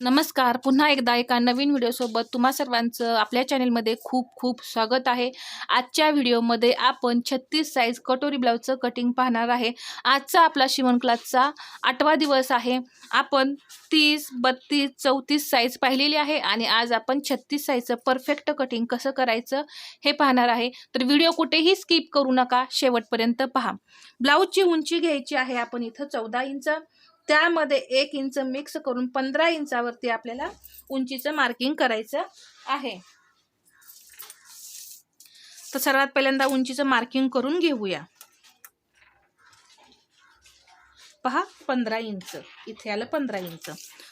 नमस्कार. पुन्हा एकदा एका नवीन व्हिडिओसोबत तुम्हा सर्वांचं आपल्या चॅनेलमध्ये खूप खूप स्वागत आहे. आजच्या व्हिडिओमध्ये आपण छत्तीस साईज कटोरी ब्लाऊजचं कटिंग पाहणार आहे. आजचा आपला शिवण क्लासचा आठवा दिवस आहे. आपण तीस बत्तीस चौतीस साईज पाहिलेली आहे आणि आज आपण छत्तीस साईजचं परफेक्ट कटिंग कसं करायचं हे पाहणार आहे. तर व्हिडिओ कुठेही स्किप करू नका. शेवटपर्यंत पहा. ब्लाऊजची उंची घ्यायची आहे आपण इथं चौदा इंच. त्यामध्ये एक इंच मिक्स करून पंधरा इंचावरती आपल्याला उंचीचं मार्किंग करायचं आहे. तर सर्वात पहिल्यांदा उंचीचं मार्किंग करून घेऊया. पहा पंधरा इंच. इथे आलं पंधरा इंच.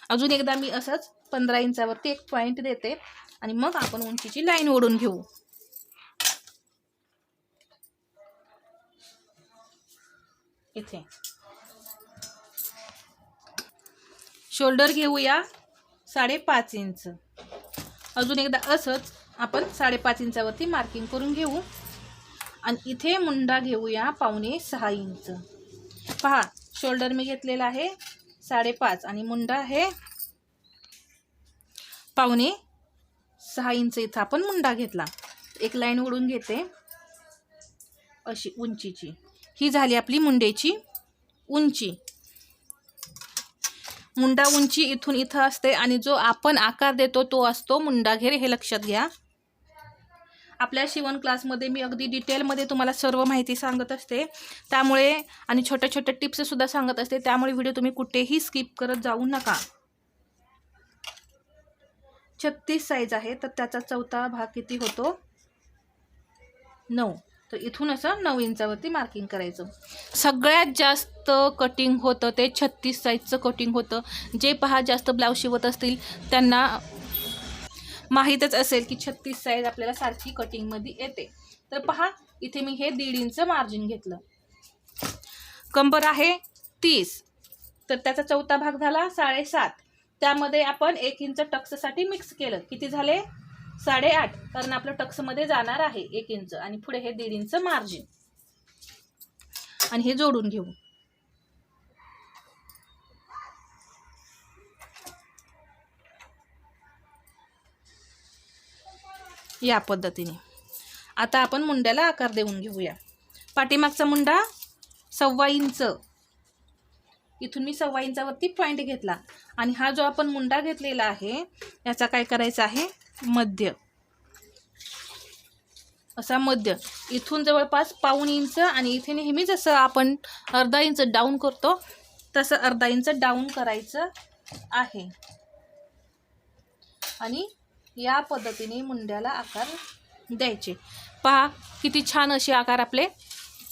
अजून एकदा मी असंच पंधरा इंचावरती एक पॉईंट देते आणि मग आपण उंचीची लाईन ओढून घेऊ. इथे. शोल्डर घेऊया साडेपाच इंच. अजून एकदा असंच आपण साडेपाच इंचावरती मार्किंग करून घेऊ. आणि इथे मुंडा घेऊया पावणे सहा इंच. पहा शोल्डर मी घेतलेला आहे साडेपाच आणि मुंडा आहे पावणे सहा इंच. इथं आपण मुंडा घेतला. एक लाईन ओढून घेते. अशी उंचीची. ही झाली आपली मुंडेची उंची. मुंडा उंची इथून इथं असते आणि जो आपण आकार देतो तो असतो मुंडाघेर हे लक्षात घ्या. आपल्या शिवण क्लासमध्ये मी अगदी डिटेलमध्ये तुम्हाला सर्व माहिती सांगत असते. त्यामुळे आणि छोट्या छोट्या टिप्ससुद्धा सांगत असते. त्यामुळे व्हिडिओ तुम्ही कुठेही स्किप करत जाऊ नका. छत्तीस साईज आहे तर त्याचा चौथा भाग किती होतो? नऊ. तर इथून असं नऊ इंचावरती मार्किंग करायचं. सगळ्यात जास्त कटिंग होतं ते छत्तीस साईजचं कटिंग होतं. जे पहा जास्त ब्लाऊज शिवत असतील त्यांना माहीतच असेल की छत्तीस साईज आपल्याला सारखी कटिंगमध्ये येते. तर पहा इथे मी हे दीड इंच मार्जिन घेतलं. कंबर आहे तीस. तर त्याचा चौथा भाग झाला साडेसात. त्यामध्ये आपण एक इंच टक्ससाठी मिक्स केलं. किती झाले? साडेआठ कारण आपलं टक्समध्ये जाणार आहे एक इंच आणि पुढे हे दीड इंच मार्जिन. आणि हे जोडून घेऊ. या पद्धतीने. आता आपण मुंड्याला आकार देऊन घेऊया. पाठीमागचा मुंडा सव्वा इंच इथून मी सव्वा इंचावरती पॉईंट घेतला. आणि हा जो आपण मुंडा घेतलेला आहे याचा काय करायचा आहे? मध्य. असा मध्य. इथून जवळपास पाऊण इंच आणि इथे नेहमी जसं आपण अर्धा इंच डाऊन करतो तसं अर्धा इंच डाऊन करायचं आहे. आणि या पद्धतीने मुंड्याला आकार द्यायचे. पहा किती छान असे आकार आपले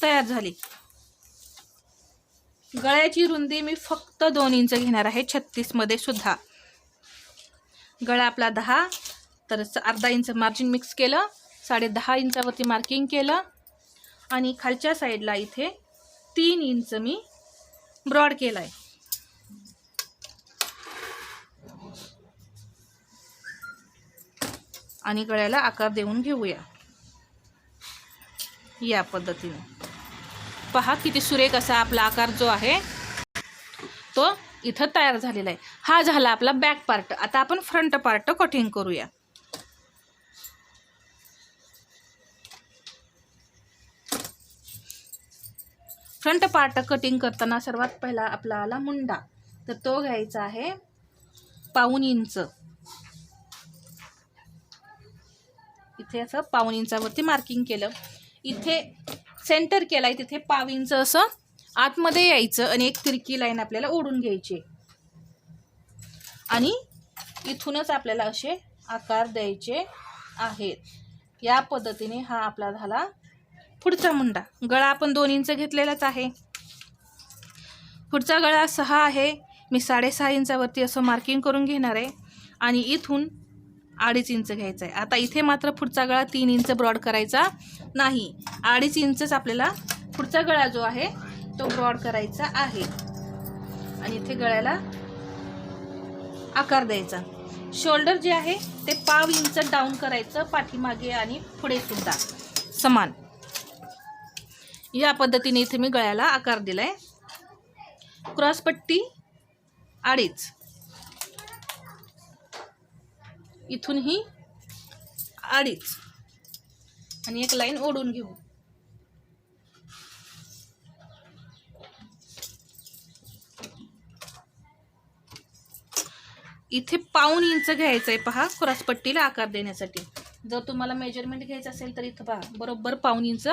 तयार झाले. गळ्याची रुंदी मी फक्त दोन इंच घेणार आहे छत्तीसमध्ये सुद्धा. गळा आपला दहा तर अर्धा इंच मार्जिन मिक्स केलं साडे दहा इंचावरती मार्किंग केलं आणि खालच्या साईडला इथे तीन इंच मी ब्रॉड केला आहे आणि गळ्याला आकार देऊन घेऊया. या पद्धतीने. पहा किती सुरेख असा आपला आकार जो आहे तो इथं तयार झालेला आहे. हा झाला आपला बॅक पार्ट आता आपण फ्रंट पार्ट कटिंग करूया. फ्रंट पार्ट कटिंग करताना सर्वात पहिला आपला आला मुंडा. तर तो घ्यायचा आहे पाऊन इंच. इथे असं पाऊन इंचावरती मार्किंग केलं. इथे सेंटर केलाय तिथे पाव इंच असं आतमध्ये यायचं आणि एक तिरकी लाईन आपल्याला ओढून घ्यायची. आणि इथूनच आपल्याला असे आकार द्यायचे आहेत. या पद्धतीने हा आपला झाला पुढचा मुंडा. गळा आपण दोन इंच घेतलेलाच आहे. पुढचा गळा सहा आहे. मी साडेसहा इंचावरती असं मार्किंग करून घेणार आहे. आणि इथून अडीच इंच घ्यायचं आहे आता इथे मात्र पुढचा गळा तीन इंच ब्रॉड करायचा नाही. अडीच इंचच आपल्याला पुढचा गळा जो आहे तो ब्रॉड करायचा आहे. आणि इथे गळ्याला आकार द्यायचा. शोल्डर जे आहे ते पाव इंच डाऊन करायचं पाठीमागे आणि पुढे सुद्धा. समान. या पद्धतीने इथे मी गळ्याला आकार दिलाय. क्रॉसपट्टी अडीच. इथून ही अडीच आणि एक लाईन ओढून घेऊ. इथे पाऊन इंच घ्यायचं आहे पहा क्रॉसपट्टीला आकार देण्यासाठी. जर तुम्हाला मेजरमेंट घ्यायचं असेल तर इथं पहा बरोबर पाऊन इंच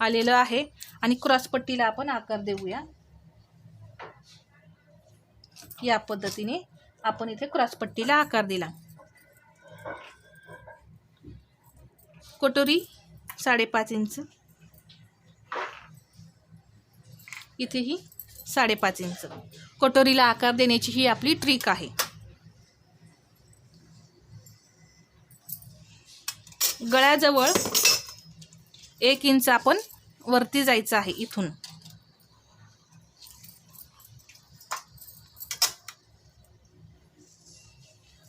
आलेलं आहे. आणि क्रॉसपट्टीला आपण आकार देऊया. या पद्धतीने आपण इथे क्रॉसपट्टीला आकार दिला. कटोरी साडेपाच इंच. इथेही साडेपाच इंच. कटोरीला आकार देण्याची ही आपली ट्रिक आहे. गळ्याजवळ एक इंच आपण वरती जायचं आहे इथून.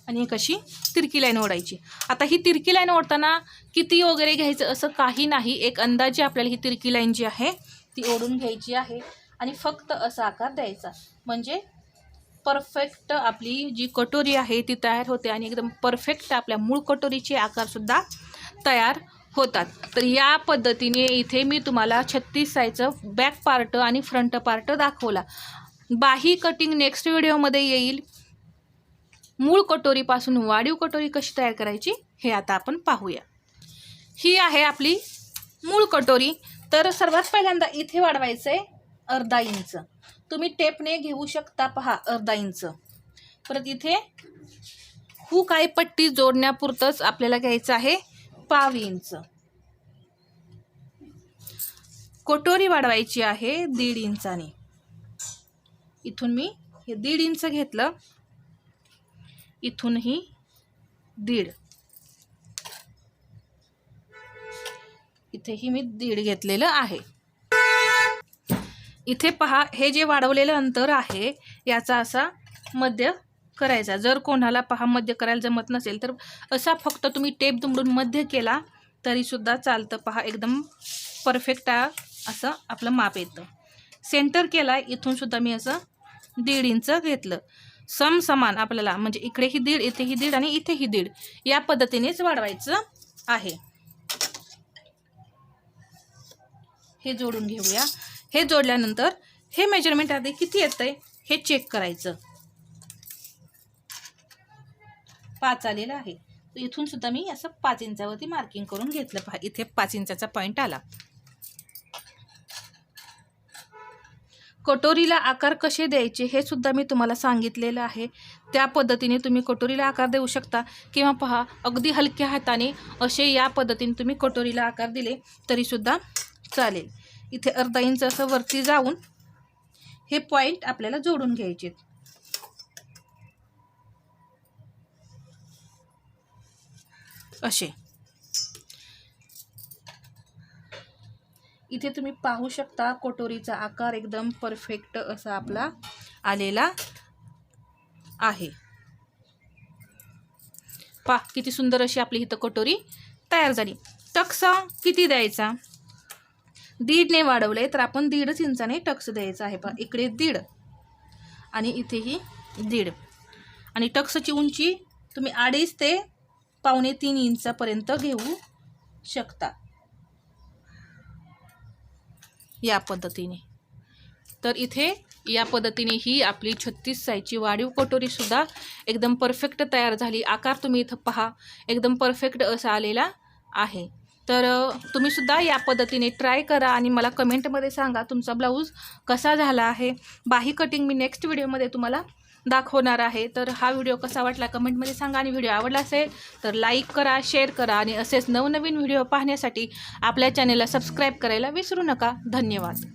आणि एक अशी तिरकी लाईन ओढायची. आता ही तिरकी लाईन ओढताना किती वगैरे घ्यायचं असं काही नाही. एक अंदाजे आपल्याला ही तिरकी लाईन जी आहे ती ओढून घ्यायची आहे. आणि फक्त असा आकार द्यायचा. म्हणजे परफेक्ट आपली जी कटोरी आहे ती तयार होते आणि एकदम परफेक्ट आपल्या मूळ कटोरीचे आकारसुद्धा तयार होतात. तर या पद्धतीने इथे मी तुम्हाला छत्तीस साईजचं बॅक पार्ट आणि फ्रंट पार्ट दाखवला. बाही कटिंग नेक्स्ट व्हिडिओमध्ये येईल. मूळ कटोरीपासून वाढीव कटोरी कशी तयार करायची हे आता आपण पाहूया. ही आहे आपली मूळ कटोरी. तर सर्वात पहिल्यांदा इथे वाढवायचं आहे अर्धा इंच. तुम्ही टेपने घेऊ शकता पहा अर्धा इंच. परत इथे हुक आहे पट्टी जोडण्यापुरतंच आपल्याला घ्यायचं आहे पाव इंच. कटोरी वाढवायची आहे दीड इंचाने. इथून मी हे दीड इंच घेतलं. इथूनही दीड. इथेही मी दीड घेतलेलं आहे. इथे पहा हे जे वाढवलेलं अंतर आहे याचा असा मध्य करायचा. जर कोणाला पहा मध्य करायला जमत नसेल तर असा फक्त तुम्ही टेप दुमडून मध्य केला तरीसुद्धा चालतं. पहा एकदम परफेक्ट असं आपलं माप येतं. सेंटर केला इथून सुद्धा मी असं दीड इंच घेतलं. सम समान आपल्याला म्हणजे इकडेही दीड इथेही दीड आणि इथेही दीड या पद्धतीनेच वाढवायचं आहे. हे जोडून घेऊया. हे जोडल्यानंतर हे मेजरमेंट आधी किती येतं आहे हे चेक करायचं. पाच आलेलं आहे. तर इथून सुद्धा मी असं पाच इंचावरती मार्किंग करून घेतलं पहा. इथे पाच इंचाचा पॉईंट आला. कटोरीला आकार कसे द्यायचे हे सुद्धा मी तुम्हाला सांगितलेलं आहे. त्या पद्धतीने तुम्ही कटोरीला आकार देऊ शकता किंवा पहा अगदी हलक्या हाताने असे या पद्धतीने तुम्ही कटोरीला आकार दिले तरीसुद्धा चालेल. इथे अर्धा इंच असं वरती जाऊन हे पॉईंट आपल्याला जोडून घ्यायचे. असे. इथे तुम्ही पाहू शकता कटोरीचा आकार एकदम परफेक्ट असा आपला आलेला आहे. पा किती सुंदर अशी आपली इथं कटोरी तयार झाली. टक्सा किती द्यायचा? दीडने वाढवले तर आपण दीडच इंचाने टक्स द्यायचा आहे. पहा इकडे दीड आणि इथेही दीड. आणि टक्सची उंची तुम्ही अडीच ते पावणे तीन इंचापर्यंत घेऊ शकता. या पद्धतीने. तर इथे या पद्धतीने ही आपली छत्तीस साईजची वाढीव कटोरीसुद्धा एकदम परफेक्ट तयार झाली. आकार तुम्ही इथं पहा. एकदम परफेक्ट असा आलेला आहे. तर तुम्ही सुद्धा या पद्धतीने ट्राय करा आणि मला कमेंटमध्ये सांगा तुमचा ब्लाऊज कसा झाला आहे. बाही कटिंग मी नेक्स्ट व्हिडिओमध्ये तुम्हाला दाखवणार आहे. तर हा व्हिडिओ कसा वाटला कमेंटमध्ये सांगा आणि व्हिडिओ आवडला असेल तर लाईक करा शेअर करा आणि असेच नवनवीन व्हिडिओ पाहण्यासाठी आपल्या चॅनेलला सबस्क्राईब करायला विसरू नका. धन्यवाद.